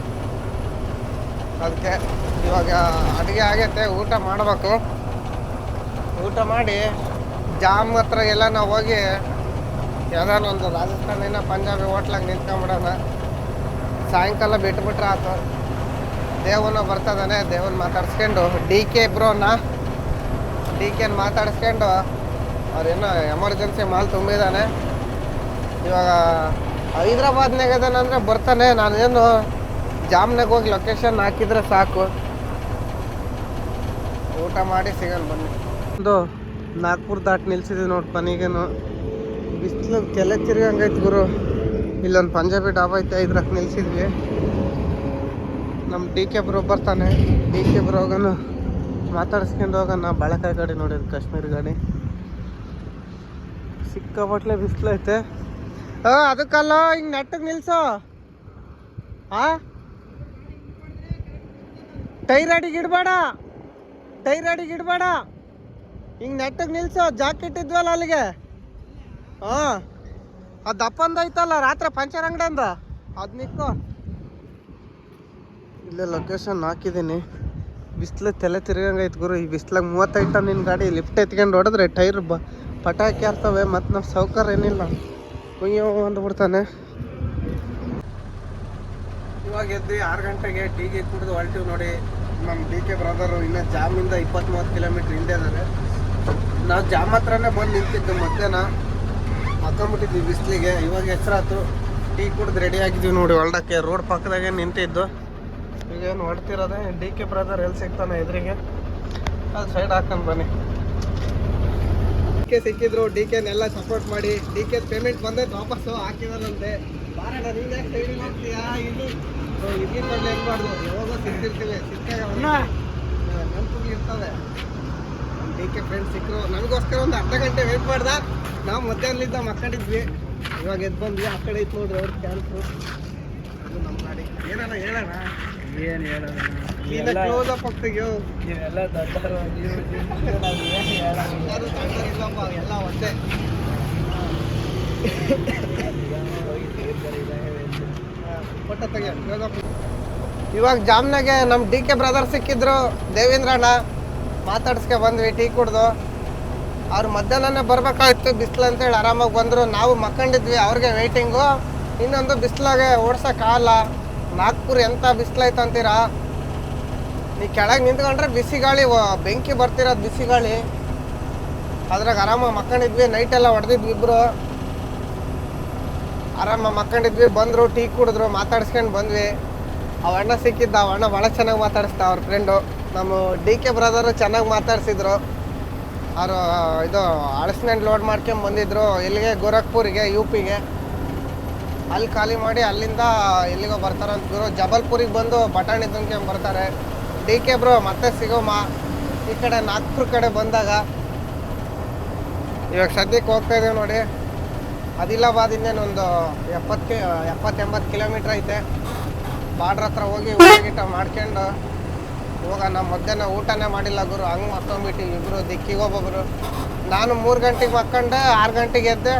ಅದಕ್ಕೆ ಇವಾಗ ಅಡುಗೆ ಆಗೈತೆ, ಊಟ ಮಾಡಬೇಕು. ಊಟ ಮಾಡಿ ಜಾಮ್ ಹತ್ರ ಎಲ್ಲ ನಾವು ಹೋಗಿ ಯಾವ್ದಾರು ಒಂದು ರಾಜಸ್ಥಾನಿನ ಪಂಜಾಬಿ ಹೋಟ್ಲಾಗ ನಿಂತ್ಕೊಂಬಿಡೋಣ. ಸಾಯಂಕಾಲ ಬಿಟ್ಬಿಟ್ರೆ ಆತು. ದೇವನ ಬರ್ತದಾನೆ ದೇವನ್ ಮಾತಾಡ್ಸ್ಕೊಂಡು. ಡಿ ಕೆ ಬ್ರೋನ ಡಿ ಕೆನ ಮಾತಾಡಿಸ್ಕೊಂಡು ಅವ್ರೇನೋ ಎಮರ್ಜೆನ್ಸಿ ಮಾಲ್ ತುಂಬಿದ್ದಾನೆ ಇವಾಗ ಹೈದ್ರಾಬಾದ್ನಾಗ ಅದಾನಂದ್ರೆ ಬರ್ತಾನೆ. ನಾನೇನು ಜಾಮ್ನಾಗ ಹೋಗಿ ಲೊಕೇಶನ್ ಹಾಕಿದ್ರೆ ಸಾಕು. ಊಟ ಮಾಡಿ ಸಿಗಲ್ಲ ಬನ್ನಿ. ಒಂದು ನಾಗ್ಪುರ್ ದಾಟ್ ನಿಲ್ಸಿದ್ವಿ ನೋಡಿ ಕೊನೆಗೇನು ಬಿಸಿಲು ಕೆಲೆ ತಿರ್ಗಂಗೈತೆ ಗುರು. ಇಲ್ಲೊಂದು ಪಂಜಾಬಿ ಡಾಬಾ ಐತೆ ಇದ್ರಕ್ಕೆ ನಿಲ್ಸಿದ್ವಿ. ನಮ್ಮ ಡಿ ಕೆ ಬ್ರೋ ಬರ್ತಾನೆ. ಡಿ ಕೆ ಬ್ರೋಗನು ಮಾತಾಡಿಸ್ಕೊಂಡು ಹೋಗೋಣ ಬಾಳೆಕಾಯಿ ಗಾಡಿ ನೋಡಿದ್ದು ಕಾಶ್ಮೀರ್ ಗಾಡಿ. ಸಿಕ್ಕಾಪಟ್ಲೆ ಬಿಸಿಲೈತೆ ಆ, ಅದಕ್ಕಲ್ಲ, ಹಿಂಗೆ ನೆಟ್ಟಗೆ ನಿಲ್ಸೋ. ಆ? ಟೈರ್ ಅಡಿಗೆ ಇಡಬೇಡ. ಟೈರ್ ಅಡಿಗೆ ಇಡಬೇಡ. ಹಿಂಗೆ ನೆಟ್ಟಗೆ ನಿಲ್ಸೋ, ಜಾಕೆಟ್ ಇದ್ವಲ್ಲ ಅಲ್ಲಿಗೆ. ಹಾಂ. ಆ ದಪ್ಪಂದ ಐತಲ್ಲ ರಾತ್ರಿ ಪಂಚರ್ ಅಂಗಡಿಯಿಂದ. ಅದು ನಿಕ್ಕೋ. ಇಲ್ಲೇ ಲೊಕೇಶನ್ ಹಾಕಿದ್ದೀನಿ ಬಿಸ್ಲು ತಲೆ ತಿರ್ಗಂಗೈತೆ ಗುರು. ಈ ಬಿಸ್ಲಾಗ ಮೂವತ್ತೈದು ಟನ್ ನಿನ್ನ ಗಾಡಿ ಲಿಫ್ಟ್ ಎತ್ಕೊಂಡು ಹೊಡೆದ್ರೆ ಟೈರ್ ಬ ಪಟಾಕಿ ಆರ್ತವೆ ಮತ್ತು ನಮ್ಮ ಸೌಕರ್ಯ ಏನಿಲ್ಲ. ಕುಯ್ಯೋ ಅಂದ್ಬಿಡ್ತಾನೆ ಇವಾಗ ಎದ್ದು ಆರು ಗಂಟೆಗೆ ಟೀಗೆ ಕುಡಿದು ಹೊರಟಿವಿ ನೋಡಿ. ನಮ್ಮ ಡಿ ಕೆ ಬ್ರದರು ಇನ್ನೂ ಜಾಮಿಂದ ಇಪ್ಪತ್ತು ಮೂವತ್ತು ಕಿಲೋಮೀಟ್ರ್ ಹಿಂದೆ ಇದ್ದಾರೆ ನಾವು ಜಾಮ್ ಹತ್ರನೇ ಬಂದು ನಿಂತಿದ್ದು ಮಧ್ಯಾಹ್ನ. ಹಾಕೊಂಬಿಟ್ಟಿದ್ವಿ ಬಿಸಿಲಿಗೆ. ಇವಾಗ ಹೆಸರಾತು ಟೀ ಕುಡ್ದು ರೆಡಿ ಆಗಿದ್ವಿ ನೋಡಿ ಹೊಲ್ಡಕ್ಕೆ. ರೋಡ್ ಪಕ್ಕದಾಗೆ ನಿಂತಿದ್ದು. ಈಗ ಏನು ಹೊಡ್ತಿರೋದೆ? ಡಿ ಕೆ ಬ್ರದರ್ ಎಲ್ಲಿ ಸಿಗ್ತಾನೆ ಎದುರಿಗೆ? ಅದು ಸೈಡ್ ಹಾಕೊಂಡು ಬನ್ನಿ. ಡಿ ಕೆ ಸಿಕ್ಕಿದ್ರು ಡಿ ಕೆನೆಲ್ಲ ಸಪೋರ್ಟ್ ಮಾಡಿ. ಡಿ ಕೆ ಪೇಮೆಂಟ್ ಬಂದೈತೆ ವಾಪಸ್ಸು ಹಾಕಿದಾರಂತೆ. ಬಾರಣ್ಣ ನೀನು ಯಾಕೆ ಸೈಡಿಗೆ ಹೋಗ್ತೀಯಾ ಇಲ್ಲಿ. ಇಲ್ಲಿ ಬಂದು ಹೆಂಗೆ ಮಾಡ್ದು? ಯಾವಾಗ ಸಿಗ್ತಿರ್ತೀವಿ ಸಿಕ್ಕಾಗ ನೆನಪುಗಳು ಇರ್ತವೆ. ಡಿ ಕೆ ಫ್ರೆಂಡ್ಸ್ ಸಿಕ್ಕರು ನಮಗೋಸ್ಕರ ಒಂದು ಅರ್ಧ ಗಂಟೆ ವೇಟ್ ಮಾಡ್ದ. ನಾವು ಮಧ್ಯಾಹ್ನಲಿದ್ದ ಮಕ್ಕಂಡಿದ್ವಿ ಇವಾಗ ಎದ್ದು ಬಂದ್ವಿ. ಆ ಕಡೆ ಇತ್ತು ನೋಡ್ರಿ ಅವ್ರ ಕ್ಯಾನ್ಸು ಅದು ನಮ್ಮ ಗಾಡಿ. ಏನಲ್ಲ ಹೇಳೋಣ? ಏನು ಈಗ ಕ್ಲೋಸ್ ಅಪ್ ನೀವೆಲ್ಲ ಎಲ್ಲ ಒಂದೇ. ತೆಗಿ close up. ಇವಾಗ ಜಾಮ್ನಾಗೆ ನಮ್ಮ ಡಿ ಕೆ ಬ್ರದರ್ ಸಿಕ್ಕಿದ್ರು. ದೇವೇಂದ್ರಣ್ಣ ಮಾತಾಡ್ಸ್ಕೆ ಬಂದ್ವಿ, ಟೀ ಕುಡ್ದು. ಅವ್ರು ಮಧ್ಯಾಹ್ನ ಬರ್ಬೇಕಾಗಿತ್ತು ಬಿಸಿಲು ಅಂತೇಳಿ ಆರಾಮಾಗಿ ಬಂದರು. ನಾವು ಮಕ್ಕಂಡಿದ್ವಿ ಅವ್ರಿಗೆ ವೆಯ್ಟಿಂಗು ಇನ್ನೊಂದು ಬಿಸಿಲಾಗೆ ಓಡ್ಸೋಕ್ಕಾಗಲ್ಲ ನಾಗ್ಪುರ್ ಎಂಥ ಬಿಸಿಲಾಯ್ತು ಅಂತೀರಾ? ನೀ ಕೆಳಗೆ ನಿಂತ್ಕೊಂಡ್ರೆ ಬಿಸಿ ಗಾಳಿ ಬೆಂಕಿ ಬರ್ತಿರೋದು ಬಿಸಿ ಗಾಳಿ. ಅದ್ರಾಗ ಆರಾಮಾಗಿ ಮಕ್ಕಂಡಿದ್ವಿ ನೈಟ್ ಎಲ್ಲ ಹೊಡೆದಿದ್ವಿ ಇಬ್ರು. ಆರಾಮಾಗಿ ಮಕ್ಕಂಡಿದ್ವಿ, ಬಂದರು, ಟೀ ಕುಡಿದ್ರು, ಮಾತಾಡ್ಸ್ಕೊಂಡು ಬಂದ್ವಿ. ಅಣ್ಣ ಸಿಕ್ಕಿದ್ದ ಅಣ್ಣ ಭಾಳ ಚೆನ್ನಾಗಿ ಮಾತಾಡಿಸ್ದ ಅವ್ರ ಫ್ರೆಂಡು ನಮ್ಮ ಡಿ ಕೆ ಬ್ರದರು ಚೆನ್ನಾಗಿ ಮಾತಾಡ್ಸಿದ್ರು. ಅವರು ಇದು ಅಳಸ್ನೆಂಟ್ ಲೋಡ್ ಮಾಡ್ಕೊಂಡು ಬಂದಿದ್ರು. ಎಲ್ಲಿಗೆ ಗೋರಖ್ಪುರಿಗೆ ಯು ಪಿಗೆ ಅಲ್ಲಿ ಖಾಲಿ ಮಾಡಿ ಅಲ್ಲಿಂದ ಎಲ್ಲಿಗೋ ಬರ್ತಾರಂತ ಗುರು. ಜಬಲ್ಪುರಿಗೆ ಬಂದು ಬಟಾಣಿ ತುಂಬ್ಕೊಂಡ್ ಬರ್ತಾರೆ. ಡಿ ಕೆ ಬ್ರೋ, ಮತ್ತೆ ಸಿಗೋಮ? ಈ ಕಡೆ ನಾಗ್ಪುರ್ ಕಡೆ ಬಂದಾಗ. ಇವಾಗ ಸದ್ಯಕ್ಕೆ ಹೋಗ್ತಾ ಇದ್ದೀವಿ ನೋಡಿ. ಆದಿಲಾಬಾದಿಂದೇನು ಒಂದು ಎಪ್ಪತ್ತು ಎಪ್ಪತ್ತೆಂಬತ್ತು ಕಿಲೋಮೀಟ್ರ್ ಐತೆ. ಬಾರ್ಡ್ರ್ ಹತ್ರ ಹೋಗಿ ಊಟ ಗೀಟ ಮಾಡ್ಕೊಂಡು ಹೋಗೋಣ ಮಧ್ಯಾಹ್ನ ಊಟನೇ ಮಾಡಿಲ್ಲ ಗುರು. ಹಂಗೆ ಮಕ್ಕೊಂಬಿಟ್ಟಿವಿ ಇಬ್ಬರು ದಿಕ್ಕಿಗೆ ಒಬ್ಬೊಬ್ರು ನಾನು ಮೂರು ಗಂಟೆಗೆ ಮಕ್ಕಂಡೆ, ಆರು ಗಂಟೆಗೆ ಎದ್ದೆ.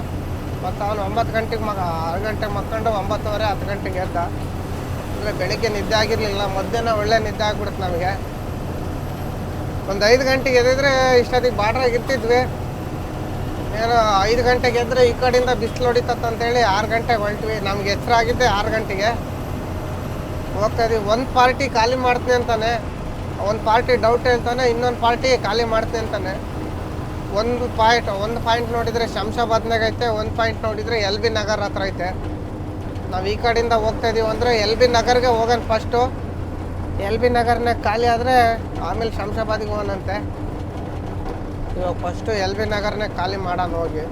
ಮತ್ತು ಅವನು ಒಂಬತ್ತು ಗಂಟೆಗೆ ಮಗ, ಆರು ಗಂಟೆಗೆ ಮಕ್ಕೊಂಡು, ಒಂಬತ್ತುವರೆ, ಹತ್ತು ಗಂಟೆಗೆ ಎದ್ದ. ಅಂದರೆ ಬೆಳಿಗ್ಗೆ ನಿದ್ದೆ ಆಗಿರಲಿಲ್ಲ. ಮಧ್ಯಾಹ್ನ ಒಳ್ಳೆ ನಿದ್ದೆ ಆಗ್ಬಿಡುತ್ತೆ ನಮಗೆ. ಒಂದು ಐದು ಗಂಟೆಗೆ ಎದ್ದಿದ್ರೆ ಇಷ್ಟೊತ್ತಿಗೆ ಬಾಡ್ರಾಗಿ ಇರ್ತಿದ್ವಿ. ಏನೋ ಐದು ಗಂಟೆಗೆ ಎದ್ದರೆ ಈ ಕಡೆಯಿಂದ ಬಿಸಿಲು ಹೊಡಿತತ್ತಂತೇಳಿ ಆರು ಗಂಟೆಗೆ ಹೊರಟ್ವಿ ನಮ್ಗೆ ಹೆಸರಾಗಿದ್ದೆ ಆರು ಗಂಟೆಗೆ. ಹೋಗ್ತಾ ಇದೀವಿ. ಒಂದು ಪಾರ್ಟಿ ಖಾಲಿ ಮಾಡ್ತೀನಿ ಅಂತಾನೆ. ಒಂದು ಪಾರ್ಟಿ ಡೌಟ್ ಹೇಳ್ತಾನೆ ಇನ್ನೊಂದು ಪಾರ್ಟಿ ಖಾಲಿ ಮಾಡ್ತೀನಿ ಅಂತಾನೆ. ಒಂದು ಪಾಯಿಂಟ್ ಒಂದು ಪಾಯಿಂಟ್ ನೋಡಿದರೆ ಶಂಶಾಬಾದ್ನಾಗ ಐತೆ, ಒಂದು ಪಾಯಿಂಟ್ ನೋಡಿದರೆ ಎಲ್ ಬಿ ನಗರ್ ಹತ್ರ ಐತೆ. ನಾವು ಈ ಕಡೆಯಿಂದ ಹೋಗ್ತಾ ಇದೀವಿ ಅಂದರೆ ಎಲ್ ಬಿ ನಗರ್ಗೆ ಹೋಗೋಣ ಫಸ್ಟು ಎಲ್ ಬಿ ನಗರ್ನಾಗ ಖಾಲಿ ಆದರೆ ಆಮೇಲೆ ಶಂಶಾಬಾದಿಗೆ ಹೋಗೋಣಂತೆ ಇವಾಗ ಫಸ್ಟು ಎಲ್ ಬಿ ನಗರ್ನಾಗ ಖಾಲಿ ಮಾಡೋಣ ಹೋಗಿ.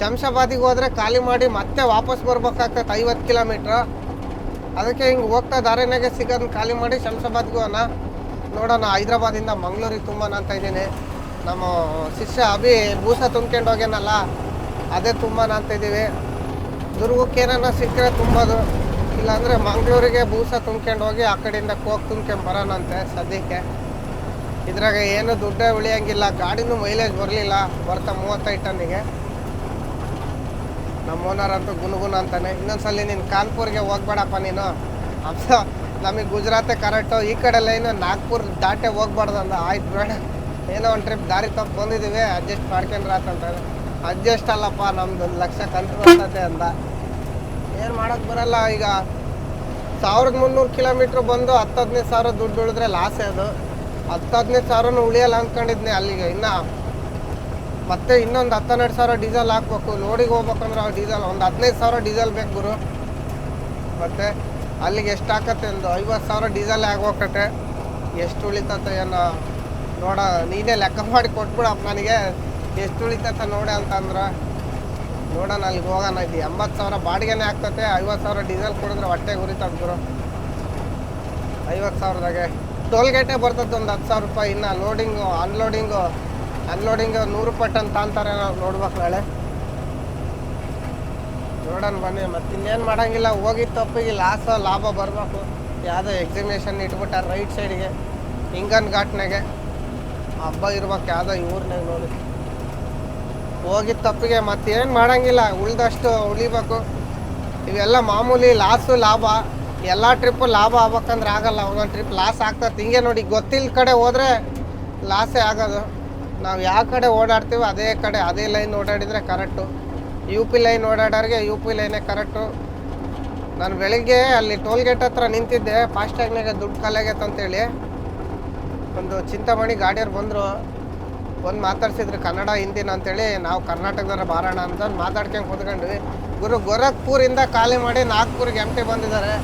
ಶಂಶಾಬಾದಿಗೆ ಹೋದರೆ ಖಾಲಿ ಮಾಡಿ ಮತ್ತೆ ವಾಪಸ್ ಬರ್ಬೇಕಾಗ್ತೈತೆ ಐವತ್ತು ಕಿಲೋಮೀಟ್ರ್. ಅದಕ್ಕೆ ಹಿಂಗೆ ಹೋಗ್ತಾ ದಾರಿನಾಗೆ ಸಿಗೋದನ್ನ ಖಾಲಿ ಮಾಡಿ ಶಂಶಾಬಾದ್ಗೂ ಅನ್ನ ನೋಡೋಣ ಹೈದ್ರಾಬಾದಿಂದ ಮಂಗ್ಳೂರಿಗೆ ತುಂಬೋಣ ಅಂತ ಇದ್ದೀನಿ. ನಮ್ಮ ಶಿಷ್ಯ ಅಭಿ ಬೂಸ ತುಂಬ್ಕೊಂಡು ಹೋಗ್ಯಾನಲ್ಲ, ಅದೇ ತುಂಬೋಣ ಅಂತ ಇದ್ದೀವಿ. ದುರ್ಗಕ್ಕೆ ಏನಾರ ಸಿಕ್ಕರೆ ತುಂಬೋದು. ಇಲ್ಲಾಂದರೆ ಮಂಗಳೂರಿಗೆ ಬೂಸ ತುಂಬ್ಕೊಂಡು ಹೋಗಿ ಆ ಕಡೆಯಿಂದ ಕೋಕ್ ತುಂಬ್ಕೊಂಡು ಬರೋಣಂತೆ ಸದ್ಯಕ್ಕೆ. ಇದ್ರಾಗ ಏನು ದುಡ್ಡೇ ಉಳಿಯಂಗಿಲ್ಲ, ಗಾಡಿನೂ ಮೈಲೇಜ್ ಬರಲಿಲ್ಲ, ಬರ್ತಾ ಮೂವತ್ತೈದು ಟನ್ನಿಗೆ. ನಮ್ಮ ಓನರ್ ಅಂತೂ ಗುನುಗುನ ಅಂತಾನೆ. ಇನ್ನೊಂದ್ಸಲಿ ನೀನು ಕಾನ್ಪುರ್ಗೆ ಹೋಗ್ಬೇಡಪ್ಪ ನೀನು. ಅಪ್ಸ, ನಮಗೆ ಗುಜರಾತೆ ಕರೆಕ್ಟು ಈ ಕಡೆ ಲೈನು ನಾಗ್ಪುರ್ ದಾಟೆ ಹೋಗ್ಬಾರ್ದು ಅಂದ ಆಯ್ತು ಬೇಡ ಏನೋ ಒಂದು ಟ್ರಿಪ್ ದಾರಿ ತಪ್ಪು ಬಂದಿದ್ದೀವಿ ಅಡ್ಜಸ್ಟ್ ಮಾಡ್ಕೊಂಡ್ರೆ ಆತಂತಾರೆ ಅಡ್ಜಸ್ಟ್ ಅಲ್ಲಪ್ಪ, ನಮ್ದು ಒಂದು ಲಕ್ಷ ಕಂತು ಬರ್ತದೆ ಅಂದ ಏನು ಮಾಡೋಕ್ಕೆ ಬರಲ್ಲ ಈಗ. ಸಾವಿರದ ಮುನ್ನೂರು ಕಿಲೋಮೀಟ್ರ್ ಬಂದು ಹತ್ತು ಹದಿನೈದು ಸಾವಿರ ದುಡ್ಡು ಉಳಿದ್ರೆ ಲಾಸೇ ಅದು. ಹತ್ತು ಹದಿನೈದು ಸಾವಿರನೂ ಉಳಿಯಲ್ಲ ಅಂದ್ಕೊಂಡಿದ್ನಿ ಅಲ್ಲಿಗೆ. ಇನ್ನು ಮತ್ತೆ ಇನ್ನೊಂದು ಹತ್ತೆರಡು ಸಾವಿರ ಡೀಸೆಲ್ ಹಾಕ್ಬೇಕು. ಲೋಡಿಗೆ ಹೋಗ್ಬೇಕಂದ್ರೆ ಡೀಸೆಲ್ ಒಂದು ಹದಿನೈದು ಸಾವಿರ ಡೀಸೆಲ್ ಬೇಕು ಗುರು. ಮತ್ತೆ ಅಲ್ಲಿಗೆ ಎಷ್ಟು ಹಾಕತ್ತೆ ಒಂದು ಐವತ್ತು ಸಾವಿರ ಡೀಸೆಲ್ ಆಗೋಕತ್ತೆ ಎಷ್ಟು ಉಳಿತತ್ತೆ ಏನೋ ನೋಡ, ನೀನೇ ಲೆಕ್ಕ ಮಾಡಿ ಕೊಟ್ಬಿಡಪ್ಪ ನನಗೆ. ಎಷ್ಟು ಉಳಿತತ್ತೆ ನೋಡಿ ಅಂತಂದ್ರೆ. ನೋಡೋಣ, ಅಲ್ಲಿಗೆ ಹೋಗೋಣ. ಇದು ಎಂಬತ್ತು ಸಾವಿರ ಬಾಡಿಗೆನೇ ಆಗ್ತತೆ. ಐವತ್ತು ಸಾವಿರ ಡೀಸೆಲ್ ಕೊಡಿದ್ರೆ ಹೊಟ್ಟೆ ಉರಿತದ ಗುರು. ಐವತ್ತು ಸಾವಿರದಾಗೆ. ಟೋಲ್ ಗೇಟೇ ಬರ್ತದೆ ಒಂದು ಹತ್ತು ಸಾವಿರ ರೂಪಾಯಿ ಇನ್ನು. Loading, unloading. ಅನ್ಲೋಡಿಂಗು ನೂರು ರೂಪಾಯಿ ಅಂತ ತಾಂತಾರೆ ನಾವು ನೋಡ್ಬೇಕು ನಾಳೆ. ನೋಡೋಣ ಬನ್ನಿ, ಮತ್ತೆ ಇನ್ನೇನು ಮಾಡೋಂಗಿಲ್ಲ ಹೋಗಿ ತಪ್ಪಿಗೆ ಲಾಸ್ ಲಾಭ ಬರಬೇಕು. ಯಾವುದೋ ಎಕ್ಸಿಬಿಷನ್ ಇಟ್ಬಿಟ್ಟಾರೆ ರೈಟ್ ಸೈಡ್ಗೆ ಹಿಂಗನ್ ಘಾಟ್ನಾಗೆ ಹಬ್ಬ ಇರ್ಬೇಕು ಯಾವುದೋ ಇವ್ರನ್ನಾಗ ನೋಡಿ. ಹೋಗಿ ತಪ್ಪಿಗೆ ಮತ್ತೇನು ಮಾಡೋಂಗಿಲ್ಲ, ಉಳಿದಷ್ಟು ಉಳಿಬೇಕು. ಇವೆಲ್ಲ ಮಾಮೂಲಿ ಲಾಸು ಲಾಭ. ಎಲ್ಲ ಟ್ರಿಪ್ಪು ಲಾಭ ಆಗ್ಬೇಕಂದ್ರೆ ಆಗಲ್ಲ, ಒಂದೊಂದು ಟ್ರಿಪ್ ಲಾಸ್ ಆಗ್ತದೆ ಹಿಂಗೆ ನೋಡಿ ಗೊತ್ತಿಲ್ಲ ಕಡೆ ಹೋದರೆ ಲಾಸೇ ಆಗೋದು. ನಾವು ಯಾವ ಕಡೆ ಓಡಾಡ್ತೀವಿ ಅದೇ ಕಡೆ, ಅದೇ ಲೈನ್ ಓಡಾಡಿದರೆ ಕರೆಕ್ಟು. ಯು ಪಿ ಲೈನ್ ಓಡಾಡೋರಿಗೆ ಯು ಪಿ ಲೈನೇ ಕರೆಕ್ಟು. ನಾನು ಬೆಳಿಗ್ಗೆ ಅಲ್ಲಿ ಟೋಲ್ ಗೇಟ್ ಹತ್ರ ನಿಂತಿದ್ದೆ, ಫಾಸ್ಟ್ಯಾಗ್ನಾಗೆ ದುಡ್ಡು ಖಾಲಿಯಾಗೈತೆ ಅಂತೇಳಿ. ಒಂದು ಚಿಂತಾಮಣಿ ಗಾಡಿಯವ್ರು ಬಂದರು ಒಂದು ಮಾತಾಡ್ಸಿದ್ರು, ಕನ್ನಡ, ಹಿಂದಿನ ಅಂತೇಳಿ, ನಾವು ಕರ್ನಾಟಕದವ್ರ ಬಾರೋಣ ಅಂತ ಮಾತಾಡ್ಕೊಂಡು ಕೂತ್ಕೊಂಡ್ವಿ. ಗುರು ಗೋರಖ್ಪುರಿಂದ ಖಾಲಿ ಮಾಡಿ ನಾಗ್ಪುರ್ಗೆ ಎಂ ಟಿ ಬಂದಿದ್ದಾರೆ.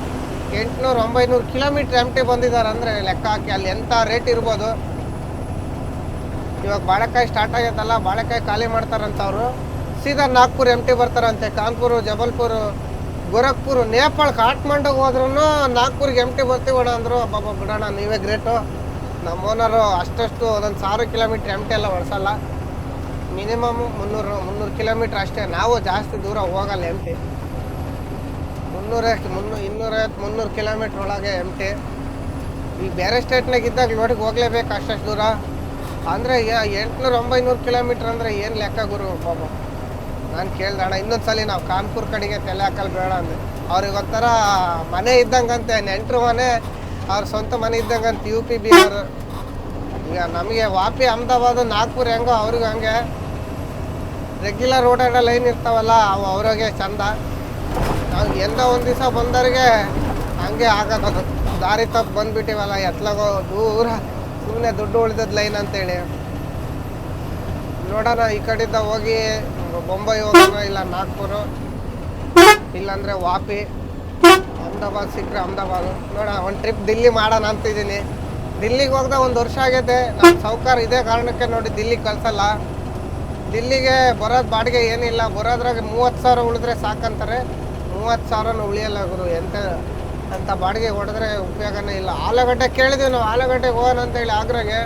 ಎಂಟುನೂರು, ಒಂಬೈನೂರು ಕಿಲೋಮೀಟ್ರ್ ಎಂ ಟಿ ಬಂದಿದ್ದಾರೆ ಅಂದರೆ ಲೆಕ್ಕ ಹಾಕಿ ಅಲ್ಲಿ ಎಂಥ ರೇಟ್ ಇರ್ಬೋದು. ಇವಾಗ ಬಾಳೆಕಾಯಿ ಸ್ಟಾರ್ಟ್ ಆಗೈತಲ್ಲ ಬಾಳೆಕಾಯಿ ಖಾಲಿ ಮಾಡ್ತಾರಂತ ಅವರು ಸೀದಾ ನಾಗ್ಪುರ್ ಎಂ ಟಿ ಬರ್ತಾರಂತೆ, ಕಾನ್ಪುರ್, ಜಬಲ್ಪುರ್, ಗೋರಖ್ಪುರ್, ನೇಪಾಳ, ಕಾಠ್ಮಂಡುಗೆ ಹೋದ್ರೂ ನಾಗ್ಪುರ್ಗೆ ಎಂ ಟಿ ಬರ್ತೀವಣ ಅಂದರು, ಅಬ್ಬಬ್ಬ ಬಿಡೋಣ, ನೀವೇ ಗ್ರೇಟು. ನಮ್ಮ ಓನರು ಅಷ್ಟಷ್ಟು ಒಂದೊಂದು ಸಾವಿರ ಕಿಲೋಮೀಟ್ರ್ ಎಂ ಟಿ ಎಲ್ಲ ಓಡಿಸಲ್ಲ ಮಿನಿಮಮ್ ಮುನ್ನೂರು ಮುನ್ನೂರು ಕಿಲೋಮೀಟ್ರ್ ಅಷ್ಟೇ. ನಾವು ಜಾಸ್ತಿ ದೂರ ಹೋಗಲ್ಲ ಎಂ ಟಿ ಮುನ್ನೂರೈವತ್ತು ಮುನ್ನೂರು ಇನ್ನೂರೈವತ್ತು, ಮುನ್ನೂರು ಕಿಲೋಮೀಟ್ರ್ ಒಳಗೆ ಎಂ ಟಿ ಈಗ ಬೇರೆ ಸ್ಟೇಟ್ನಾಗ ಇದ್ದಾಗ ಲೋಡಿಗೆ ಹೋಗ್ಲೇಬೇಕು ಅಷ್ಟಷ್ಟು ದೂರ. ಅಂದರೆ ಎಂಟುನೂರು ಒಂಬೈನೂರು ಕಿಲೋಮೀಟ್ರ್ ಅಂದರೆ ಏನು ಲೆಕ್ಕ ಗುರು ಪಾಪ? ನಾನು ಕೇಳ್ದೆ, ಅಣ್ಣ ಇನ್ನೊಂದು ಸಲ ನಾವು ಕಾನ್ಪುರ್ ಕಡೆಗೆ ತಲೆ ಹಾಕಲ್ ಬೇಡ ಅಂದೆ. ಅವ್ರಿಗೆ ಒಂಥರ ಮನೆ ಇದ್ದಂಗಂತೆ, ನೆಂಟರು ಮನೆ, ಅವ್ರ ಸ್ವಂತ ಮನೆ ಇದ್ದಂಗಂತ ಯು ಪಿ ಬಿಹಾರ್ ಈಗ ನಮಗೆ ವಾಪಿ ಅಹಮದಾಬಾದ್, ನಾಗ್ಪುರ್ ಹೆಂಗೋ ಅವ್ರಿಗೆ ಹಂಗೆ. ರೆಗ್ಯುಲರ್ ಓಡಾಡೋ ಲೈನ್ ಇರ್ತಾವಲ್ಲ, ಅವು ಅವ್ರಿಗೆ ಚಂದ. ನಾವು ಎಂದ ಒಂದು ದಿವಸ ಬಂದವ್ರಿಗೆ ಹಂಗೆ ಆಗೋದದು ದಾರಿ ತಪ್ಪು ಬಂದ್ಬಿಟ್ಟಿವಲ್ಲ, ಎತ್ಲಾಗೋ ದೂರ. ಸುಮ್ಮನೆ ದುಡ್ಡು ಉಳಿದದ ಲೈನ್ ಅಂತೇಳಿ. ನೋಡೋಣ, ಈ ಕಡೆಯಿಂದ ಹೋಗಿ ಬೊಂಬೈ ಹೋಗೋಣ, ಇಲ್ಲ ನಾಗ್ಪುರ, ಇಲ್ಲಾಂದ್ರೆ ವಾಪಿ, ಅಹಮದಾಬಾದ್ ಸಿಕ್ಕರೆ ಅಹಮದಾಬಾದ್. ನೋಡ ಒಂದು ಟ್ರಿಪ್ ದಿಲ್ಲಿ ಮಾಡೋಣ ಅಂತಿದ್ದೀನಿ. ದಿಲ್ಲಿಗೆ ಹೋಗ್ದೆ ಒಂದು ವರ್ಷ ಆಗೈತೆ. ನಮ್ಮ ಸೌಕಾರ ಇದೇ ಕಾರಣಕ್ಕೆ ನೋಡಿ ದಿಲ್ಲಿಗೆ ಕಳ್ಸಲ್ಲ. ದಿಲ್ಲಿಗೆ ಬರೋದು ಬಾಡಿಗೆ ಏನಿಲ್ಲ. ಬರೋದ್ರಾಗ ಮೂವತ್ತು ಸಾವಿರ ಉಳಿದ್ರೆ ಸಾಕಂತಾರೆ. ಮೂವತ್ತು ಸಾವಿರನೂ ಉಳಿಯಲ್ಲ ಗುರು, ಎಂತ ಅಂತ ಬಾಡಿಗೆ ಹೊಡೆದ್ರೆ ಉಪಯೋಗನೇ ಇಲ್ಲ. ಆಲೂಗಡ್ಡೆ ಕೇಳಿದ್ವಿ ನಾವು. ಆಲೂಗಡ್ಡೆಗೆ ಹೋಗೋಣ ಅಂತೇಳಿ ಆಗ್ರಾಗೆ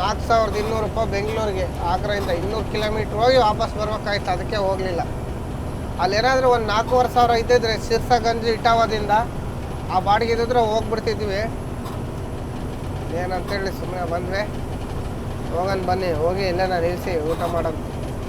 ನಾಲ್ಕು ಸಾವಿರದ ಇನ್ನೂರು ರೂಪಾಯಿ ಬೆಂಗಳೂರಿಗೆ ಆಗ್ರಾಯಿಂದ ಇನ್ನೂರು ಕಿಲೋಮೀಟ್ರ್ ಹೋಗಿ ವಾಪಸ್ ಬರ್ಬೇಕಾಯ್ತು. ಅದಕ್ಕೆ ಹೋಗಲಿಲ್ಲ. ಅಲ್ಲೇನಾದರೂ ಒಂದು ನಾಲ್ಕೂವರೆ ಸಾವಿರ ಇದ್ದಿದ್ರೆ ಸಿರ್ಸಗಂಜ್ ಇಟಾವದಿಂದ ಆ ಬಾಡಿಗೆ ಇದ್ದಿದ್ರೆ ಹೋಗ್ಬಿಡ್ತಿದ್ವಿ. ಏನಂತೇಳಿ ಸುಮ್ಮನೆ ಬಂದ್ವಿ. ಹೋಗೋಣ ಬನ್ನಿ. ಹೋಗಿ ಇಲ್ಲೇನ ನಿಲ್ಲಿಸಿ ಊಟ ಮಾಡೋದು